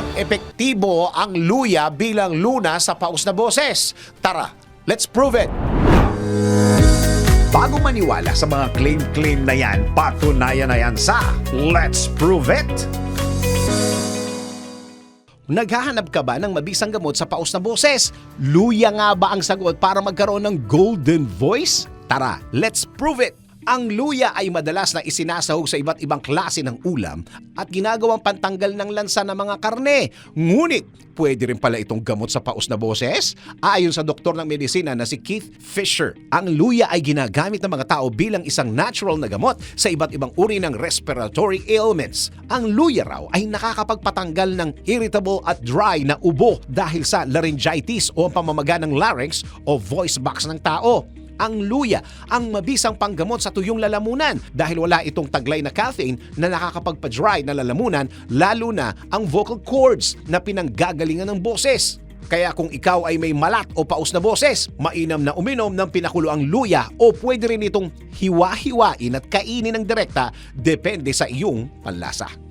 bang epektibo ang luya bilang luna sa paus na boses? Tara, let's prove it! Bago maniwala sa mga claim-claim na yan, patunayan na yan sa Let's Prove It! Naghahanap ka ba ng mabisang gamot sa paus na boses? Luya nga ba ang sagot para magkaroon ng golden voice? Tara, let's prove it! Ang luya ay madalas na isinasahog sa iba't ibang klase ng ulam at ginagawang pantanggal ng lansa ng mga karne. Ngunit, pwede rin pala itong gamot sa paus na boses? Ayon sa doktor ng medisina na si Keith Fisher, ang luya ay ginagamit ng mga tao bilang isang natural na gamot sa iba't ibang uri ng respiratory ailments. Ang luya raw ay nakakapagpatanggal ng irritable at dry na ubo dahil sa laryngitis o pamamaga ng larynx o voice box ng tao ang luya ang mabisang panggamot sa tuyong lalamunan dahil wala itong taglay na caffeine na nakakapagpa-dry na lalamunan lalo na ang vocal cords na pinanggagalingan ng boses. Kaya kung ikaw ay may malat o paus na boses, mainam na uminom ng pinakulo ang luya o pwede rin itong hiwa-hiwain at kainin ng direkta depende sa iyong panlasa.